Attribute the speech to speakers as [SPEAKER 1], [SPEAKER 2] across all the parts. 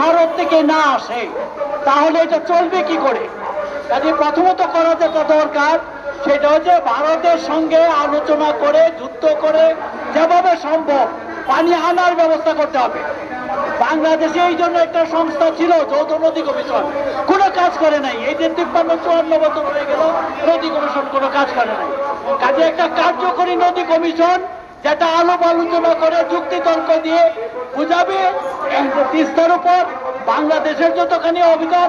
[SPEAKER 1] ভারত থেকে না আসে, তাহলে এটা চলবে কি করে? কাজে প্রথমত করা যেটা দরকার, সেটা হচ্ছে ভারতের সঙ্গে আলোচনা করে, যুদ্ধ করে, যেভাবে সম্ভব পানি আনার ব্যবস্থা করতে হবে। বাংলাদেশে এই জন্য একটা সংস্থা ছিল, যৌথ নদী কমিশন। কোনো কাজ করে নাই। এই যে তিপ্পান্ন, চুয়ান্ন বছর হয়ে গেল, নদী কমিশন কোনো কাজ করে নাই। কাজে একটা কার্যকরী নদী কমিশন যেটা আলোপ আলোচনা করে যুক্তি তর্ক দিয়ে বুঝাবে তিস্তার উপর বাংলাদেশের যতখানি অধিকার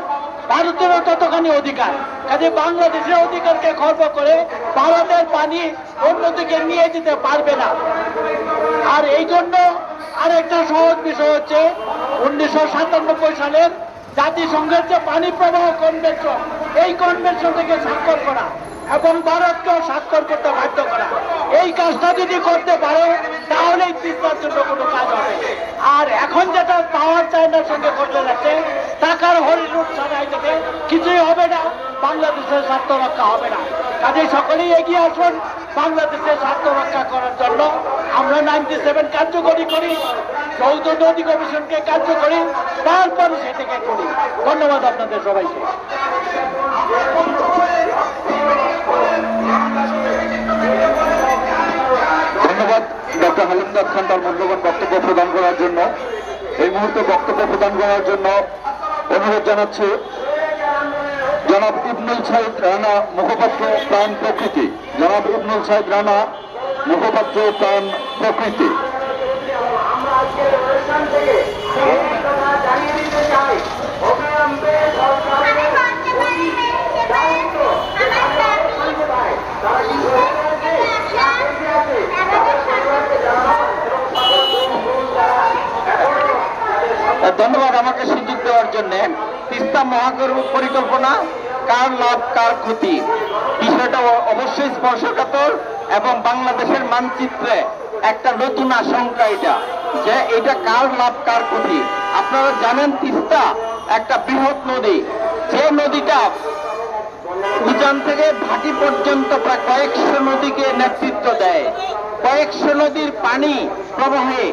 [SPEAKER 1] ভারতেরও ততখানি অধিকার। কাজে বাংলাদেশের অধিকারকে খর্ব করে ভারতের পানি অন্যদিকে নিয়ে যেতে পারবে না। আর এই জন্য আরেকটা সহজ বিষয় হচ্ছে, উনিশশো সাতানব্বই সালের জাতিসংঘের যে পানি প্রবাহ কনভেনশন এই কনভেনশন থেকে স্বাক্ষর করা এবং ভারতকেও স্বাক্ষর করতে বাধ্য করা। এই কাজটা যদি করতে পারে, তাহলেই তিস্তার জন্য কোনো কাজ হবে। আর এখন যেটা পাওয়ার চায়নার সঙ্গে করতে যাচ্ছে, টাকার হরিলুট ছাড়া এই থেকে কিছুই হবে না, বাংলাদেশের স্বার্থ রক্ষা হবে না। কাজেই সকলেই এগিয়ে আসুন বাংলাদেশের স্বার্থ রক্ষা করার জন্য। আমরা নাইনটি সেভেন কার্যকরী করি যৌথ নদী কমিশনকে কার্যকরী তারপরে সেটাকে করি। ধন্যবাদ আপনাদের সবাইকে।
[SPEAKER 2] ডক্টর হালিমদার খান তার মূল্যবান বক্তব্য প্রদান করার জন্য, এই মুহূর্তে বক্তব্য প্রদান করার জন্য অনুরোধ জানাচ্ছে। জনাব ইবনুল সাইদ রানা মুখপাত্র প্রাণ প্রকৃতি। জনাব ইবনুল সাইদ রানা মুখপাত্র প্রাণ প্রকৃতি
[SPEAKER 3] আমরা আজকে অনুষ্ঠান থেকে এই কথা জানিয়ে দিতে চাই অবিলম্বে সরকারের অতি দায়িত্ব জানতে পারে তারা কি সরকারকে যা বেঁচে আছে তাদের সরকারকে জানান এবং সকল দুর্নীতি যারা এখনও তাদের সঙ্গে
[SPEAKER 2] ধন্যবাদ আমাকে সুযোগ দেওয়ার জন্য। তিস্তা মহাকর্ম পরিকল্পনা, কার লাভ, কার ক্ষতি? বিষয়টা অবশ্যই স্পর্শকাতর এবং বাংলাদেশের মানচিত্রে একটা নতুন আশঙ্কা এটা, যে এটা কার লাভ, কার ক্ষতি? আপনারা জানেন তিস্তা একটা বৃহৎ নদী। যে নদীটা উজান থেকে ভাটি পর্যন্ত প্রায় কয়েকশো নদীকে নেতৃত্ব দেয়। কয়েকশো নদীর পানি প্রবাহে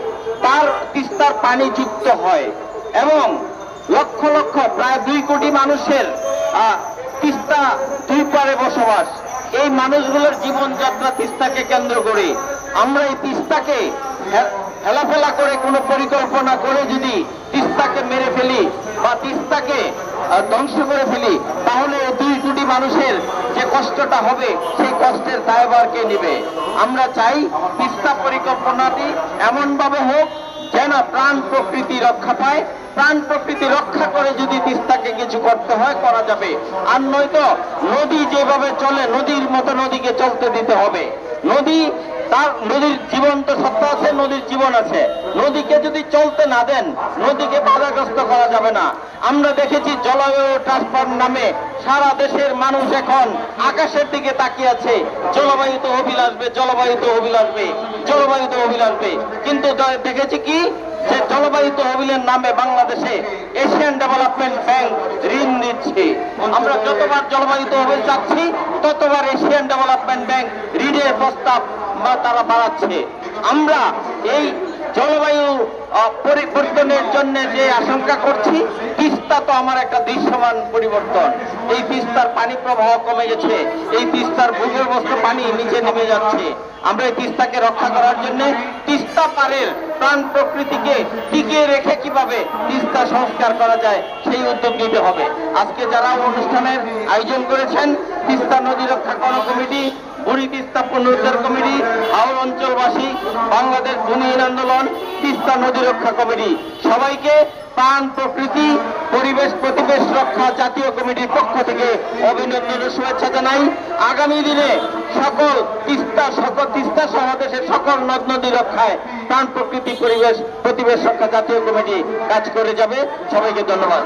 [SPEAKER 2] তার তিস্তার পানি যুক্ত হয় এবং লক্ষ লক্ষ, প্রায় দুই কোটি মানুষের তিস্তা দুই পারে বসবাস। এই মানুষগুলোর জীবনযাত্রা তিস্তাকে কেন্দ্র করে। আমরা এই তিস্তাকে হেলাফেলা করে কোনো পরিকল্পনা করে যদি তিস্তাকে মেরে ফেলি বা তিস্তাকে ধ্বংস করে ফেলি, তাহলে দুই কোটি মানুষের যে কষ্টটা হবে, সেই কষ্টের দায়ভার কে নিবে। আমরা চাই তিস্তা পরিকল্পনাটি এমনভাবে হোক যেন প্রাণ প্রকৃতি রক্ষা পায়। প্রাণ প্রকৃতি রক্ষা করে যদি তিস্তাকে কিছু করতে হয়, করা যাবে। আর নয়তো নদী যেভাবে চলে, নদীর মতো নদীকে চলতে দিতে হবে। নদী তার, নদীর জীবন তো সত্তা আছে, নদীর জীবন আছে। নদীকে যদি চলতে না দেন, নদীকে বাধাগ্রস্ত করা যাবে না। আমরা দেখেছি জলবায়ু ট্রান্সফর্ম নামে সারা দেশের মানুষ এখন আকাশের দিকে তাকিয়ে আছে। জলবায়ু তো অবিল আসবে জলবায়ু তো অবিল আসবে জলবায়ু তো অবিল আসবে। কিন্তু দেখেছি কি? যে জলবায়ু তহবিলের নামে বাংলাদেশে এশিয়ান ডেভেলপমেন্ট ব্যাংক ঋণ দিচ্ছে আমরা যতবার জলবায়ু তহবিল চাচ্ছি, ততবার এশিয়ান ডেভেলপমেন্ট ব্যাংক ঋণের প্রস্তাব তারা বাড়াচ্ছে। আমরা এই জলবায়ু পরিবর্তনের জন্য যে আশঙ্কা করছি, তিস্তা তো আমার একটা দৃশ্যমান পরিবর্তন। এই তিস্তার পানি প্রবাহ কমে গেছে, এই তিস্তার ভূগর্ভস্থ পানি নিচে নেমে যাচ্ছে। আমরা এই তিস্তাকে রক্ষা করার জন্য তিস্তা পারের প্রাণ প্রকৃতিকে টিকিয়ে রেখে কীভাবে তিস্তা সংস্কার করা যায়, সেই উদ্যোগ নিতে হবে। আজকে যারা অনুষ্ঠানের আয়োজন করেছেন, তিস্তা নদী রক্ষা করা কমিটি বুড়ি তিস্তা পুনরুদ্ধার কমিটি হাওড় অঞ্চলবাসী, বাংলাদেশ ভূমিহীন আন্দোলন, তিস্তা নদী রক্ষা কমিটি। সবাইকে প্রাণ, প্রকৃতি, পরিবেশ, প্রতিবেশ রক্ষা জাতীয় কমিটির পক্ষ থেকে অভিনন্দন ও শুভেচ্ছা জানাই। আগামী দিনে সকল তিস্তা সকল তিস্তা সহ দেশের সকল নদ নদী রক্ষায় প্রাণ, প্রকৃতি, পরিবেশ, প্রতিবেশ রক্ষা জাতীয় কমিটি কাজ করে যাবে। সবাইকে ধন্যবাদ।